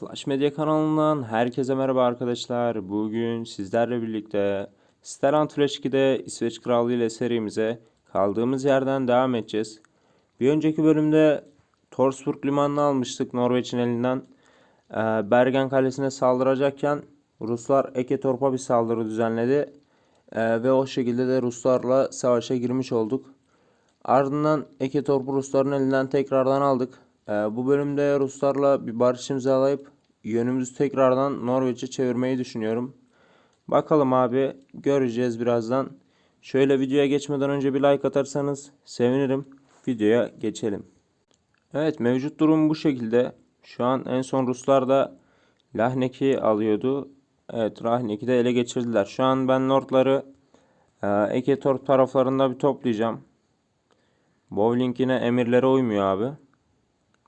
Clash Media kanalından herkese merhaba arkadaşlar. Bugün sizlerle birlikte Stellant Flash 2'de İsveç Kralı ile serimize kaldığımız yerden devam edeceğiz. Bir önceki bölümde Torsburg limanını almıştık Norveç'in elinden. Ee, Bergen Kalesi'ne saldıracakken Ruslar Eketorp'a bir saldırı düzenledi. Ee, ve o şekilde de Ruslarla savaşa girmiş olduk. Ardından Eketorp'u Rusların elinden tekrardan aldık. Ee, bu bölümde Ruslarla bir barış imzalayıp yönümüzü tekrardan Norveç'e çevirmeyi düşünüyorum. Bakalım abi göreceğiz birazdan. Şöyle videoya geçmeden önce bir like atarsanız sevinirim. Videoya geçelim. Evet mevcut durum bu şekilde. Şu an en son Ruslar da Lahnek'i alıyordu. Evet Lahnek'i de ele geçirdiler. Şu an ben Nordları e, taraflarında bir toplayacağım. Bowling yine emirlere uymuyor abi.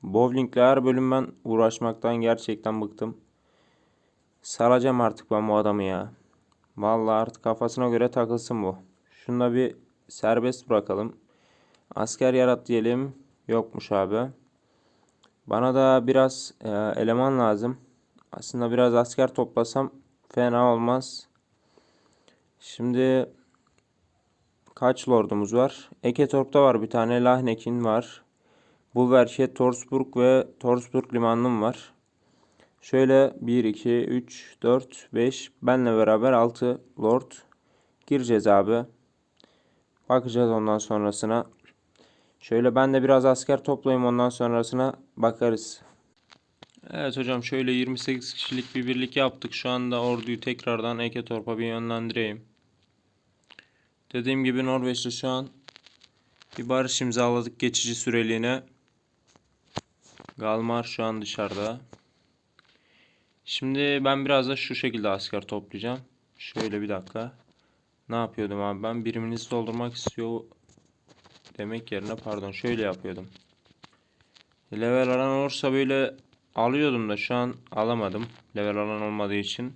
Bowling'le her bölüm ben uğraşmaktan gerçekten bıktım. Saracağım artık ben bu adamı ya. Vallahi artık kafasına göre takılsın bu. Şunu da bir serbest bırakalım. Asker yarat diyelim. Yokmuş abi. Bana da biraz e, eleman lazım. Aslında biraz asker toplasam fena olmaz. Şimdi kaç lordumuz var? Eketorp'ta var bir tane. Lahnek'in var. Bulverke, Torsburg ve Torsburg limanım var. Şöyle 1, 2, 3, 4, 5 benle beraber 6 lord gireceğiz abi. Bakacağız ondan sonrasına. Şöyle ben de biraz asker toplayayım ondan sonrasına bakarız. Evet hocam şöyle 28 kişilik bir birlik yaptık. Şu anda orduyu tekrardan Eketorp'a bir yönlendireyim. Dediğim gibi Norveç'te şu an bir barış imzaladık geçici süreliğine. Galmar şu an dışarıda. Şimdi ben biraz da şu şekilde asker toplayacağım. Şöyle bir dakika. Ne yapıyordum abi ben? Biriminizi doldurmak istiyor demek yerine pardon şöyle yapıyordum. Level alan olursa böyle alıyordum da şu an alamadım. Level alan olmadığı için.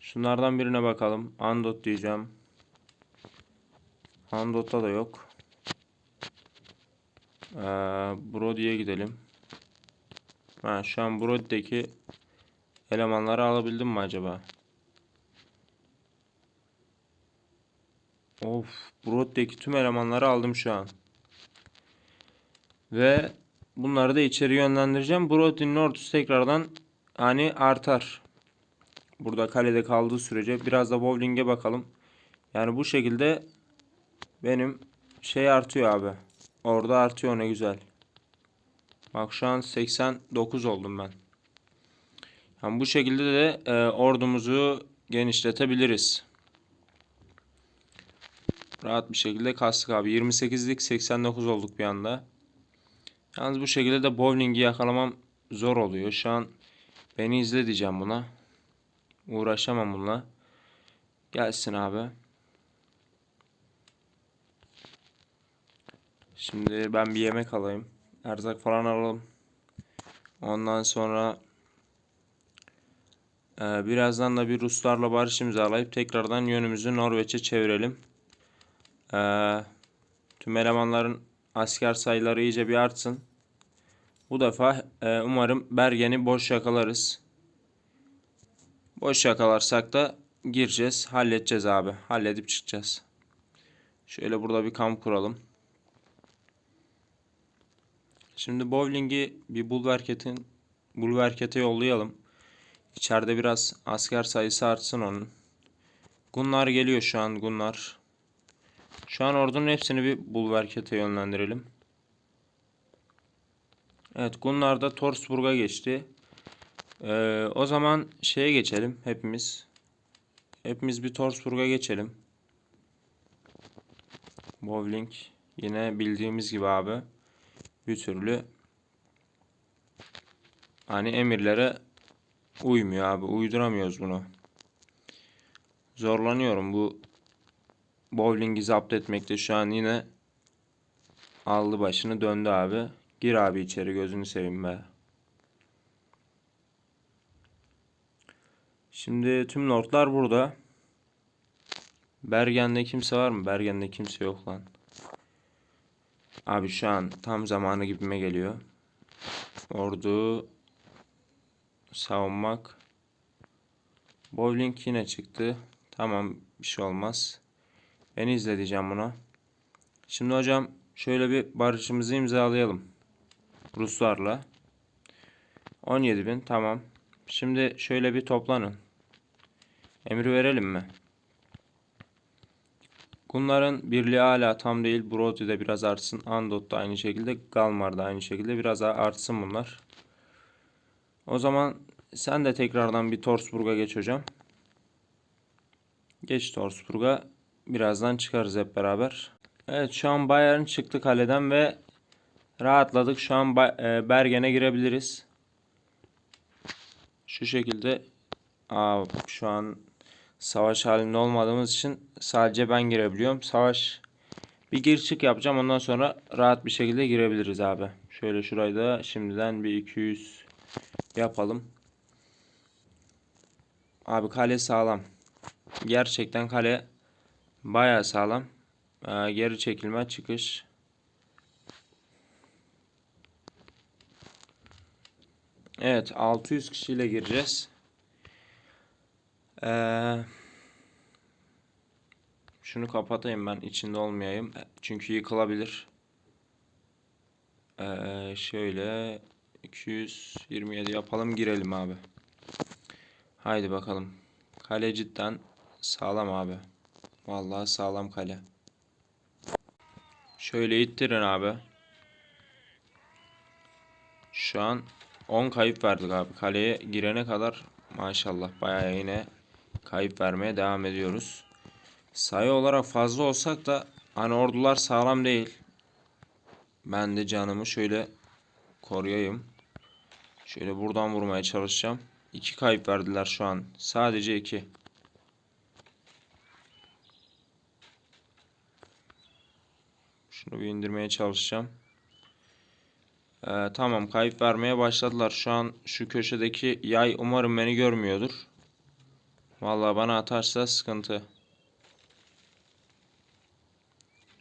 Şunlardan birine bakalım. Andot diyeceğim. Andot'ta da yok. Ee, Brody'ye gidelim. Ha, şu an Brody'deki elemanları alabildim mi acaba? Of, Brody'deki tüm elemanları aldım şu an. Ve bunları da içeri yönlendireceğim. Brody'nin ordusu tekrardan hani artar. Burada kalede kaldığı sürece biraz da bowling'e bakalım. Yani bu şekilde benim şey artıyor abi. Orada artıyor ne güzel. Bak şu an 89 oldum ben. Yani bu şekilde de e, ordumuzu genişletebiliriz. Rahat bir şekilde kastık abi. 28'lik 89 olduk bir anda. Yalnız bu şekilde de bowling'i yakalamam zor oluyor. Şu an beni izle diyeceğim buna. Uğraşamam bununla. Gelsin abi. Şimdi ben bir yemek alayım. Erzak falan alalım. Ondan sonra e, birazdan da bir Ruslarla barış imzalayıp tekrardan yönümüzü Norveç'e çevirelim. E, tüm elemanların asker sayıları iyice bir artsın. Bu defa e, umarım Bergen'i boş yakalarız. Boş yakalarsak da gireceğiz, halledeceğiz abi. Halledip çıkacağız. Şöyle burada bir kamp kuralım. Şimdi bowling'i bir bulverketin bulverkete yollayalım. İçeride biraz asker sayısı artsın onun. Gunnar geliyor şu an Gunnar. Şu an ordunun hepsini bir bulverkete yönlendirelim. Evet Gunnar da Torsburg'a geçti. Ee, o zaman şeye geçelim hepimiz. Hepimiz bir Torsburg'a geçelim. Bowling yine bildiğimiz gibi abi bir türlü hani emirlere uymuyor abi. Uyduramıyoruz bunu. Zorlanıyorum bu bowling'i zapt etmekte şu an yine aldı başını döndü abi. Gir abi içeri gözünü seveyim be. Şimdi tüm lordlar burada. Bergen'de kimse var mı? Bergen'de kimse yok lan. Abi şu an tam zamanı gibime geliyor. Ordu savunmak. Bowling yine çıktı. Tamam bir şey olmaz. Ben izle buna. Şimdi hocam şöyle bir barışımızı imzalayalım. Ruslarla. 17.000 tamam. Şimdi şöyle bir toplanın. Emri verelim mi? Bunların birliği hala tam değil. Brody de biraz artsın. Andot da aynı şekilde. Galmar da aynı şekilde. Biraz artsın bunlar. O zaman sen de tekrardan bir Torsburg'a geç hocam. Geç Torsburg'a. Birazdan çıkarız hep beraber. Evet şu an Bayern çıktı kaleden ve rahatladık. Şu an e, Bergen'e girebiliriz. Şu şekilde. Aa, şu an savaş halinde olmadığımız için sadece ben girebiliyorum. Savaş bir gir çık yapacağım. Ondan sonra rahat bir şekilde girebiliriz abi. Şöyle şurayı da şimdiden bir 200 yapalım. Abi kale sağlam. Gerçekten kale bayağı sağlam. Ee, geri çekilme çıkış. Evet 600 kişiyle gireceğiz. Ee, şunu kapatayım ben içinde olmayayım. Çünkü yıkılabilir. Ee, şöyle 227 yapalım girelim abi. Haydi bakalım. Kale cidden sağlam abi. Vallahi sağlam kale. Şöyle ittirin abi. Şu an 10 kayıp verdik abi. Kaleye girene kadar maşallah bayağı yine kayıp vermeye devam ediyoruz. Sayı olarak fazla olsak da hani ordular sağlam değil. Ben de canımı şöyle koruyayım. Şöyle buradan vurmaya çalışacağım. 2 kayıp verdiler şu an. Sadece 2. Şunu bir indirmeye çalışacağım. Ee, tamam kayıp vermeye başladılar. Şu an şu köşedeki yay umarım beni görmüyordur. Vallahi bana atarsa sıkıntı.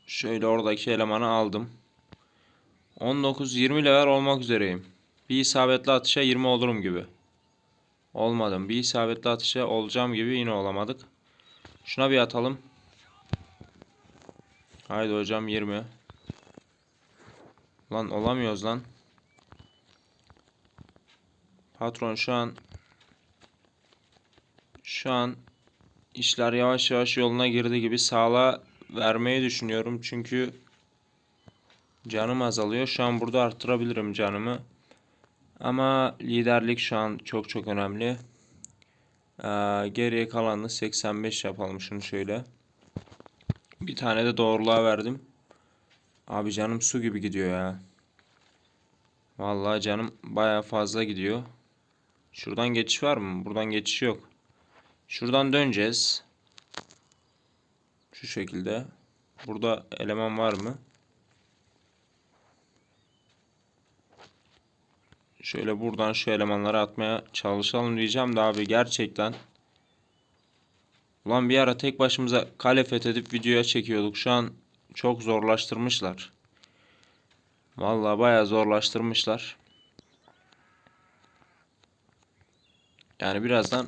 Şöyle oradaki elemanı aldım. 19-20 level olmak üzereyim. Bir isabetli atışa 20 olurum gibi. Olmadım. Bir isabetli atışa olacağım gibi yine olamadık. Şuna bir atalım. Haydi hocam 20. Lan olamıyoruz lan. Patron şu an şu an işler yavaş yavaş yoluna girdi gibi sağlığa vermeyi düşünüyorum. Çünkü canım azalıyor. Şu an burada arttırabilirim canımı. Ama liderlik şu an çok çok önemli. Ee, geriye kalanını 85 yapalım şunu şöyle. Bir tane de doğruluğa verdim. Abi canım su gibi gidiyor ya. Vallahi canım baya fazla gidiyor. Şuradan geçiş var mı? Buradan geçiş yok. Şuradan döneceğiz. Şu şekilde. Burada eleman var mı? Şöyle buradan şu elemanları atmaya çalışalım diyeceğim de abi gerçekten. Ulan bir ara tek başımıza kale fethedip videoya çekiyorduk. Şu an çok zorlaştırmışlar. Vallahi bayağı zorlaştırmışlar. Yani birazdan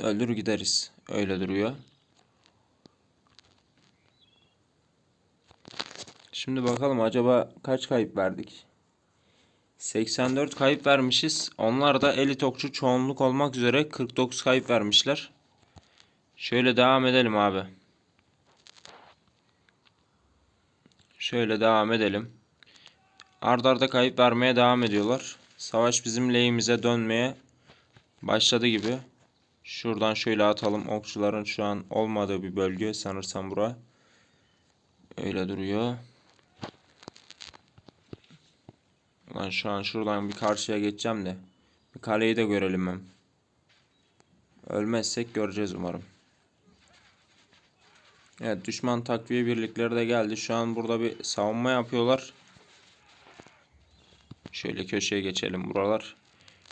öldür gideriz. Öyle duruyor. Şimdi bakalım acaba kaç kayıp verdik? 84 kayıp vermişiz. Onlar da elit okçu çoğunluk olmak üzere 49 kayıp vermişler. Şöyle devam edelim abi. Şöyle devam edelim. Arda arda kayıp vermeye devam ediyorlar. Savaş bizim lehimize dönmeye başladı gibi. Şuradan şöyle atalım. Okçuların şu an olmadığı bir bölge sanırsam bura. Öyle duruyor. Lan şu an şuradan bir karşıya geçeceğim de. Bir kaleyi de görelim hem. Ölmezsek göreceğiz umarım. Evet düşman takviye birlikleri de geldi. Şu an burada bir savunma yapıyorlar. Şöyle köşeye geçelim buralar.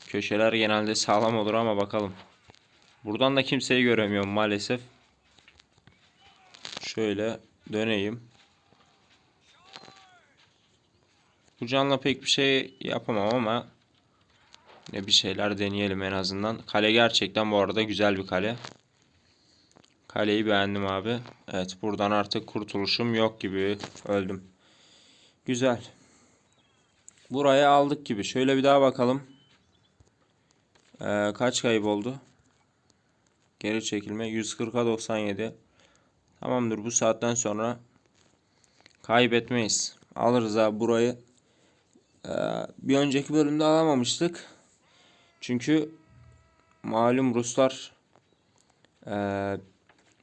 Köşeler genelde sağlam olur ama bakalım. Buradan da kimseyi göremiyorum maalesef. Şöyle döneyim. Bu canla pek bir şey yapamam ama Ne bir şeyler deneyelim en azından. Kale gerçekten bu arada güzel bir kale. Kaleyi beğendim abi. Evet buradan artık kurtuluşum yok gibi. Öldüm. Güzel. Burayı aldık gibi. Şöyle bir daha bakalım. Ee, kaç kayıp oldu? Geri çekilme 140'a 97. Tamamdır bu saatten sonra kaybetmeyiz. Alırız abi burayı. Ee, bir önceki bölümde alamamıştık. Çünkü malum Ruslar eee,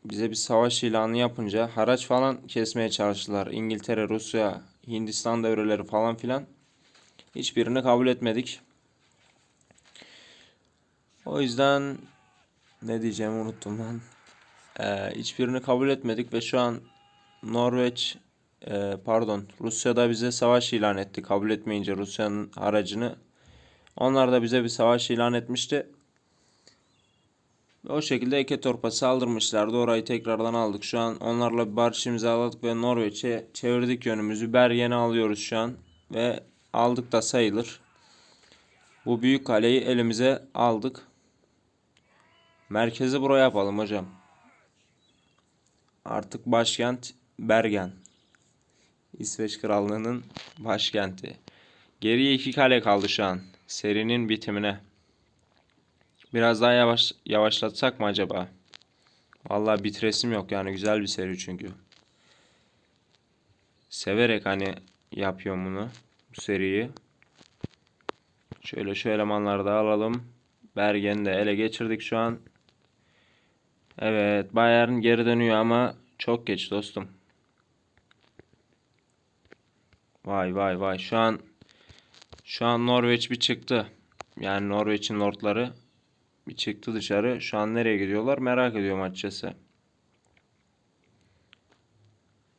bize bir savaş ilanı yapınca haraç falan kesmeye çalıştılar. İngiltere, Rusya, Hindistan devreleri falan filan. Hiçbirini kabul etmedik. O yüzden ne diyeceğimi unuttum lan. Eee, hiçbirini kabul etmedik ve şu an Norveç eee, pardon Rusya da bize savaş ilan etti. Kabul etmeyince Rusya'nın haracını. Onlar da bize bir savaş ilan etmişti. O şekilde Eketorp'a saldırmışlardı. Orayı tekrardan aldık. Şu an onlarla bir barış imzaladık ve Norveç'e çevirdik yönümüzü. Bergen'i alıyoruz şu an. Ve aldık da sayılır. Bu büyük kaleyi elimize aldık. Merkezi buraya yapalım hocam. Artık başkent Bergen. İsveç Krallığı'nın başkenti. Geriye iki kale kaldı şu an. Serinin bitimine. Biraz daha yavaş yavaşlatsak mı acaba? Vallahi bitiresim yok yani güzel bir seri çünkü. Severek hani yapıyorum bunu. Bu seriyi. Şöyle şu elemanları da alalım. Bergen'i de ele geçirdik şu an. Evet Bayern geri dönüyor ama çok geç dostum. Vay vay vay şu an şu an Norveç bir çıktı. Yani Norveç'in lordları bir çıktı dışarı. Şu an nereye gidiyorlar merak ediyorum açıkçası.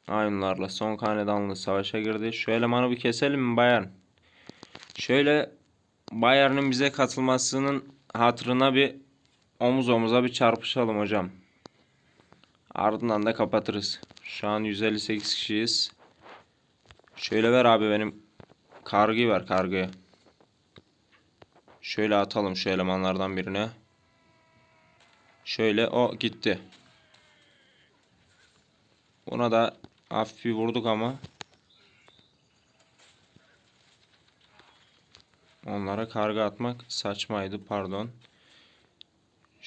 Aynılarla son hanedanlı savaşa girdi. Şu elemanı bir keselim mi Bayern? Şöyle Bayern'in bize katılmasının hatırına bir omuz omuza bir çarpışalım hocam. Ardından da kapatırız. Şu an 158 kişiyiz. Şöyle ver abi benim kargıyı ver kargıyı. Şöyle atalım şu elemanlardan birine. Şöyle o gitti. Buna da hafif bir vurduk ama. Onlara karga atmak saçmaydı pardon.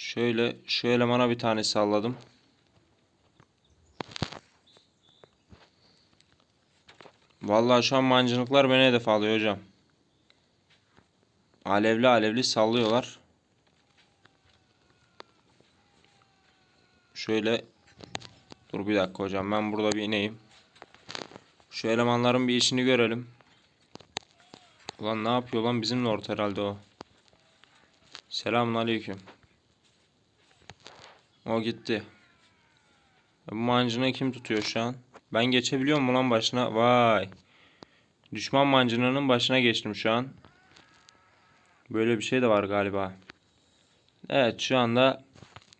Şöyle şu elemana bir tane salladım. Vallahi şu an mancınıklar beni hedef alıyor hocam. Alevli alevli sallıyorlar. Şöyle dur bir dakika hocam ben burada bir ineyim. Şu elemanların bir işini görelim. Ulan ne yapıyor lan bizim Lord herhalde o. Selamun aleyküm. O gitti. Bu mancını kim tutuyor şu an? Ben geçebiliyor muyum lan başına? Vay. Düşman mancınının başına geçtim şu an. Böyle bir şey de var galiba. Evet şu anda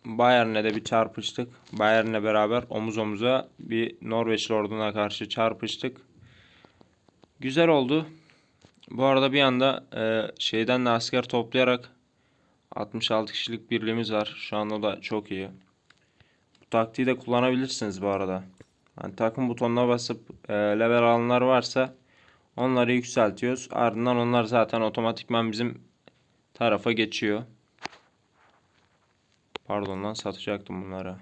Bayern'le de bir çarpıştık. Bayern'le beraber omuz omuza bir Norveçli orduna karşı çarpıştık. Güzel oldu. Bu arada bir anda e, şeyden de asker toplayarak 66 kişilik birliğimiz var. Şu an o da çok iyi. Bu taktiği de kullanabilirsiniz bu arada. Yani takım butonuna basıp e, level alanlar varsa onları yükseltiyoruz. Ardından onlar zaten otomatikman bizim tarafa geçiyor. Pardon lan satacaktım bunları.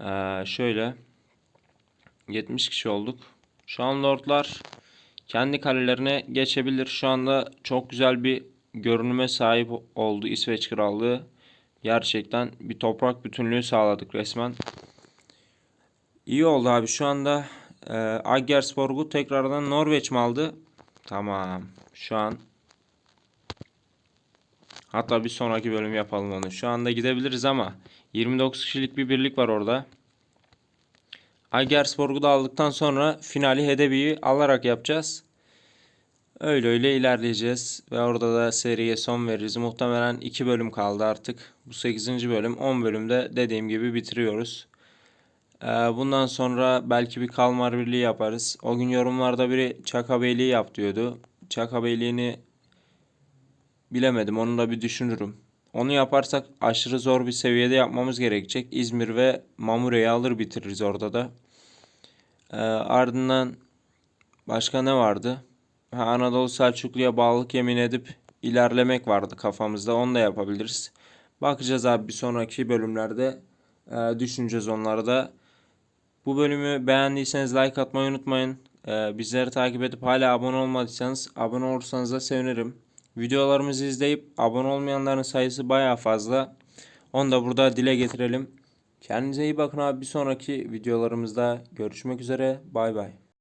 Ee, şöyle 70 kişi olduk. Şu an lordlar kendi kalelerine geçebilir. Şu anda çok güzel bir görünüme sahip oldu İsveç Krallığı. Gerçekten bir toprak bütünlüğü sağladık resmen. İyi oldu abi. Şu anda e, Aggersborg'u tekrardan Norveç mi aldı? Tamam. Şu an Hatta bir sonraki bölüm yapalım onu. Şu anda gidebiliriz ama 29 kişilik bir birlik var orada. Aygersborg'u da aldıktan sonra finali Hedebi'yi alarak yapacağız. Öyle öyle ilerleyeceğiz ve orada da seriye son veririz. Muhtemelen 2 bölüm kaldı artık. Bu 8. bölüm 10 bölümde dediğim gibi bitiriyoruz. Ee, bundan sonra belki bir Kalmar Birliği yaparız. O gün yorumlarda biri Çaka Beyliği yap diyordu. Çaka Beyliğini bilemedim. Onu da bir düşünürüm. Onu yaparsak aşırı zor bir seviyede yapmamız gerekecek. İzmir ve Mamure'yi alır bitiririz orada da. Ee, ardından başka ne vardı? Anadolu Selçuklu'ya bağlılık yemin edip ilerlemek vardı kafamızda. Onu da yapabiliriz. Bakacağız abi bir sonraki bölümlerde e, düşüneceğiz onları da. Bu bölümü beğendiyseniz like atmayı unutmayın. Ee, bizleri takip edip hala abone olmadıysanız abone olursanız da sevinirim. Videolarımızı izleyip abone olmayanların sayısı baya fazla. Onu da burada dile getirelim. Kendinize iyi bakın abi. Bir sonraki videolarımızda görüşmek üzere. Bay bay.